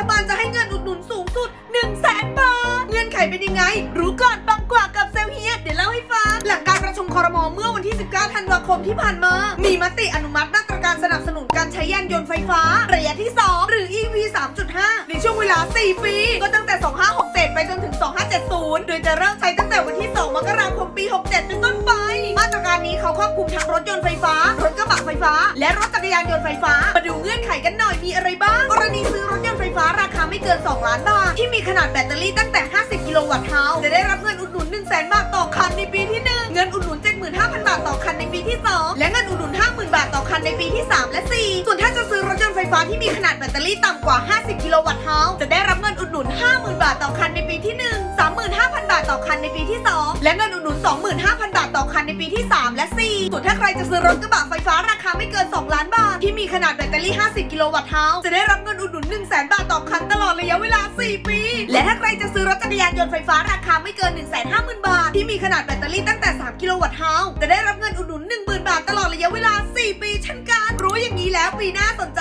ฐบาลจะให้เงินอุดหนุนสูงสุด1นึ่งแสนบาท เงื่อนไขเป็นยังไง รู้ก่อนบังกว่ากับเซลเฮียเดี๋ยวเล่าให้ฟัง หลังการประชุมคอรมอเมื่อวันที่ 19 ธันวาคมที่ผ่านมา มีมติอนุมัติมาตรการสนับสนุนการใช้ยานยนต์ไฟฟ้า ระยะที่ 2 หรือ EV 3.5 ในช่วงเวลา 4 ปี ก็ตั้งแต่ 2567 ไปจนถึง 2570 โดยจะเริ่มใช้ตั้งแต่วันที่ 2 มกราคมปี 67 เป็นต้นไป มาตรการนี้เขาครอบคลุมทั้งรถยนต์ไฟฟ้า รถกระบะไฟฟ้า และรถจักรยานยนต์ไฟฟ้า มาดูเงื่อนไขกันหน่อยมีอะไรบ้าง กรณีซื้อ 2 ล้านบาท ที่มีขนาดแบตเตอรี่ตั้งแต่ 50 กิโลวัตต์เฮาจะได้รับเงินอุดหนุน 1 0 0 0 0 0บาทต่อคันในปีที่ 1 เงินอุดหนุน 75,000 บาทต่อคันในปีที่ 2 และเงินอุดหนุน 50,000 บาทต่อคันในปีที่ 3 และ 4 ส่วนถ้าจะซื้อรถยนต์ไฟฟ้าที่มีขนาดแบตเตอรี่ต่ำกว่า 50 กิโลวัตต์เฮาจะได้รับเงินอุดหนุน 50,000 บาทต่อคันในปีที่ 1 35,000 บาทต่อคันในปีที่ 2 และเงินอุดหนุน 25,000 บาทต่อคันในปีที่ 3 และ 4 ส่วนถ้าใครจะซื้อรถกระบะไฟฟ้าราคาไม่เกิน 2 ล้านบาทที่มี ขนาดแบตเตอรี่ 50 กิโลวัตต์เฮาส์จะได้รับเงินอุดหนุน 1 0 0 0 0 0 บาทต่อคันตลอดระยะเวลา 4 ปี และถ้าใครจะซื้อรถจักรยานยนต์ไฟฟ้าราคาไม่เกิน 150,000 บาท ที่มีขนาดแบตเตอรี่ตั้งแต่ 3 กิโลวัตต์เฮาส์จะได้รับเงินอุดหนุน 10,000 บาทตลอดระยะเวลา 4 ปีเช่นกัน รู้อย่างนี้แล้วปีหน้าสนใจ